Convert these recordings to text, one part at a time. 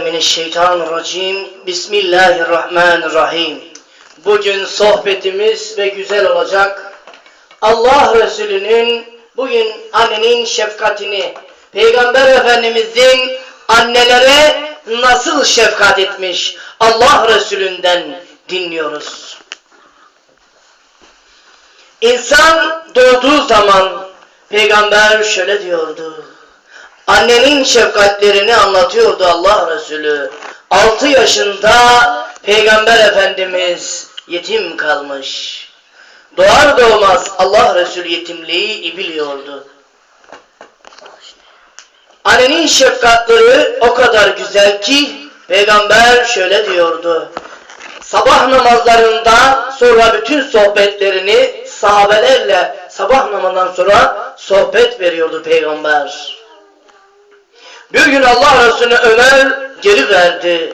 Mineşşeytanirracim. Bismillahirrahmanirrahim. Bugün sohbetimiz ve güzel olacak. Allah Resulü'nün bugün annenin şefkatini, Peygamber Efendimizin annelere nasıl şefkat etmiş Allah Resulü'nden dinliyoruz. İnsan doğduğu zaman Peygamber şöyle diyordu. Annenin şefkatlerini anlatıyordu Allah Resulü. 6 yaşında Peygamber Efendimiz yetim kalmış. Doğar doğmaz Allah Resulü yetimliği biliyordu. Annenin şefkatleri o kadar güzel ki Peygamber şöyle diyordu. Sabah namazlarında sonra bütün sohbetlerini sahabelerle sabah namazından sonra sohbet veriyordu Peygamber. Bir gün Allah Resulü Ömer geri verdi.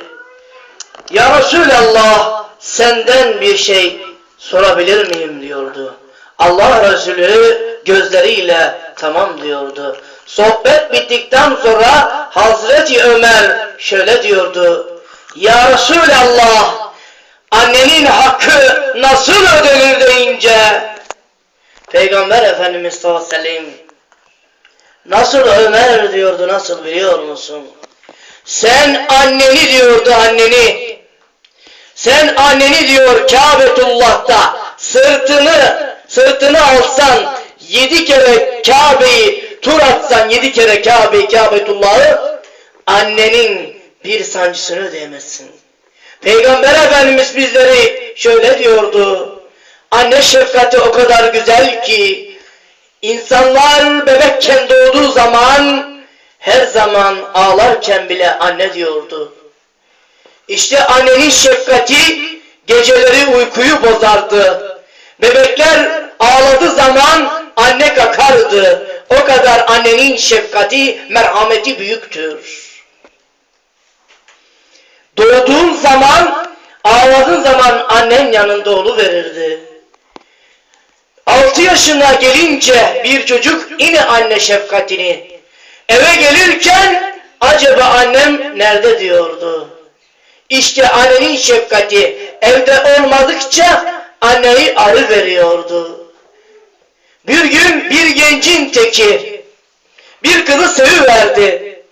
Ya Resulallah senden bir şey sorabilir miyim diyordu. Allah Resulü gözleriyle tamam diyordu. Sohbet bittikten sonra Hazreti Ömer şöyle diyordu. Ya Resulallah annenin hakkı nasıl ödenir deyince Peygamber Efendimiz sallallahu aleyhi ve sellem Nasıl Ömer diyordu nasıl biliyor musun? Sen anneni diyordu anneni. Sen anneni diyor Kabetullah'ta sırtını sırtını alsan yedi kere Kabe'yi tur atsan yedi kere Kabe'yi Kabetullah'ı annenin bir sancısını ödeyemezsin. Peygamber Efendimiz bizleri şöyle diyordu. Anne şefkati o kadar güzel ki İnsanlar bebekken doğduğu zaman her zaman ağlarken bile anne diyordu. İşte annenin şefkati geceleri uykuyu bozardı. Bebekler ağladığı zaman anne kakardı. O kadar annenin şefkati, merhameti büyüktür. Doğduğun zaman, ağladığın zaman annen yanında verirdi. 6 yaşına gelince bir çocuk yine anne şefkatini eve gelirken acaba annem nerede diyordu. İşte annenin şefkati evde olmadıkça anneyi arı veriyordu. Bir gün bir gencin teki bir kızı seviverdi.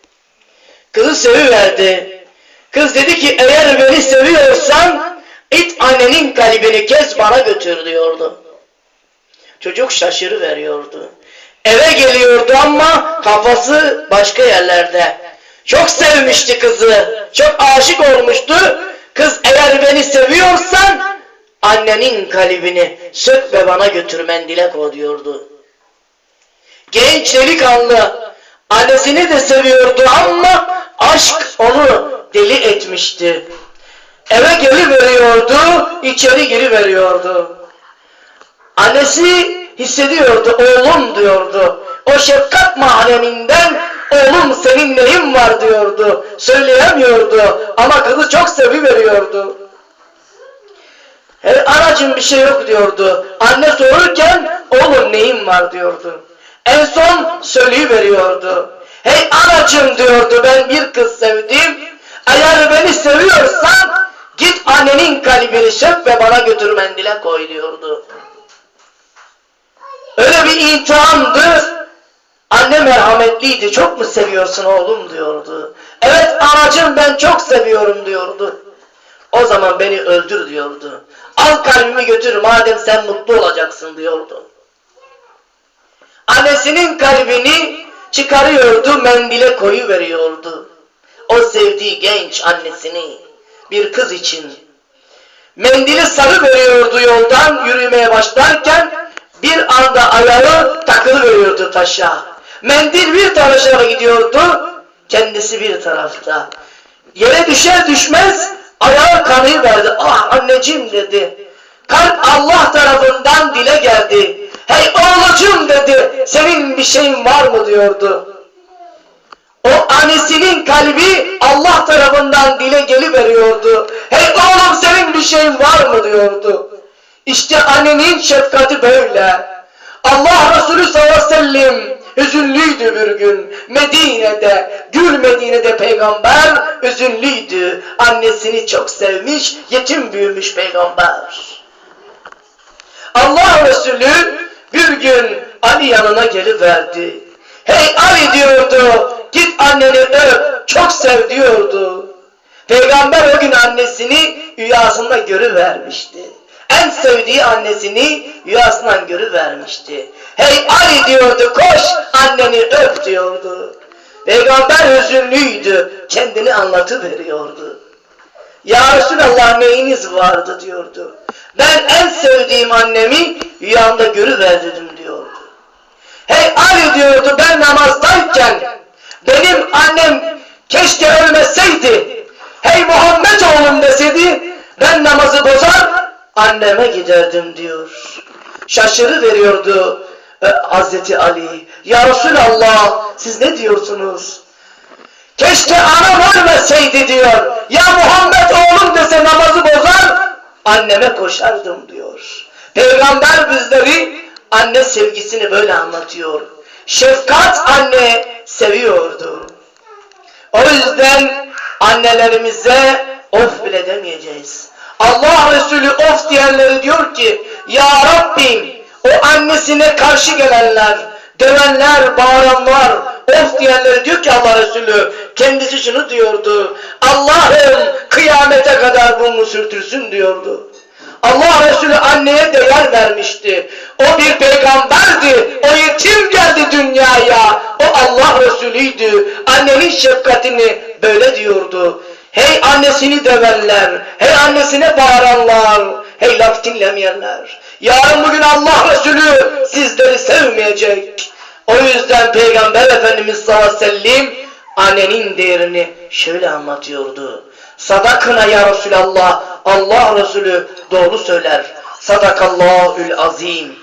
Kızı seviverdi. Kız dedi ki eğer beni seviyorsan it annenin kalbini kes bana götür diyordu. Çocuk şaşırı veriyordu. Eve geliyordu ama kafası başka yerlerde. Çok sevmişti kızı. Çok aşık olmuştu. Kız eğer beni seviyorsan annenin kalbini sök ve bana götür mendile koy diyordu. Genç delikanlı annesini de seviyordu ama aşk onu deli etmişti. Eve geri veriyordu, içeri geri veriyordu. Annesi hissediyordu, oğlum diyordu. O şefkat mahreminden oğlum senin neyin var diyordu. Söyleyemiyordu ama kızı çok seviveriyordu. Her anacım bir şey yok diyordu. Anne sorurken oğlum neyin var diyordu. En son söyleyiveriyordu. Hey anacım diyordu ben bir kız sevdim. Eğer beni seviyorsan git annenin kalbini söp ve bana götür mendile koy diyordu. Öyle bir imtihandı. Anne merhametliydi. Çok mu seviyorsun oğlum diyordu. Evet anacığım ben çok seviyorum diyordu. O zaman beni öldür diyordu. Al kalbimi götür madem sen mutlu olacaksın diyordu. Annesinin kalbini çıkarıyordu, mendile koyu veriyordu. O sevdiği genç annesini bir kız için. Mendili sarı veriyordu yoldan yürümeye başlarken bir anda ayağı takılı veriyordu taşa. Mendil bir tarafa gidiyordu, kendisi bir tarafta. Yere düşer düşmez ayağı kanıyı verdi. Ah anneciğim dedi. Kalp Allah tarafından dile geldi. Hey oğlucum dedi. Senin bir şeyin var mı diyordu. O annesinin kalbi Allah tarafından dile geliveriyordu. Hey oğlum senin bir şeyin var mı diyordu. İşte annenin şefkati böyle. Allah Resulü sallallahu aleyhi ve sellem hüzünlüydü bir gün Medine'de, Gül Medine'de peygamber üzünlüydü. Annesini çok sevmiş, yetim büyümüş peygamber. Allah Resulü bir gün Ali yanına geliverdi. Hey Ali diyordu, git anneni öp, çok sev diyordu. Peygamber o gün annesini rüyasında görüvermişti. En sevdiği annesini rüyasından görüvermişti. Hey Ali diyordu, koş anneni öp diyordu. Peygamber hüzünlüydü, kendini anlatıveriyordu. Ya Resulallah neyiniz vardı diyordu. Ben en sevdiğim annemi rüyamda görüverdim diyordu. Hey Ali diyordu ben namazdayken benim annem keşke ölmeseydi. Hey Muhammed oğlum deseydi ben anneme giderdim diyor. Şaşırı veriyordu e, Hazreti Ali. Ya Resulallah siz ne diyorsunuz? Keşke anam ölmeseydi diyor. Ya Muhammed oğlum dese namazı bozar, anneme koşardım diyor. Peygamber bizleri anne sevgisini böyle anlatıyor. Şefkat anne seviyordu. O yüzden annelerimize of bile demeyeceğiz. Allah Resulü of diyenleri diyor ki Ya Rabbim o annesine karşı gelenler, dövenler, bağıranlar, of diyenleri diyor ki Allah Resulü kendisi şunu diyordu. Allah'ım kıyamete kadar bunu sürtürsün diyordu. Allah Resulü anneye değer vermişti. O bir peygamberdi. O yetim geldi dünyaya. O Allah Resulüydü. Annenin şefkatini böyle diyordu. Hey annesini dövenler, hey annesine bağıranlar, hey laf dinlemeyenler. Yarın bugün Allah Resulü sizleri sevmeyecek. O yüzden Peygamber Efendimiz sallallahu aleyhi ve sellem annenin değerini şöyle anlatıyordu. Sadakına ya Resulallah, Allah Resulü doğru söyler. Sadakallahül azim.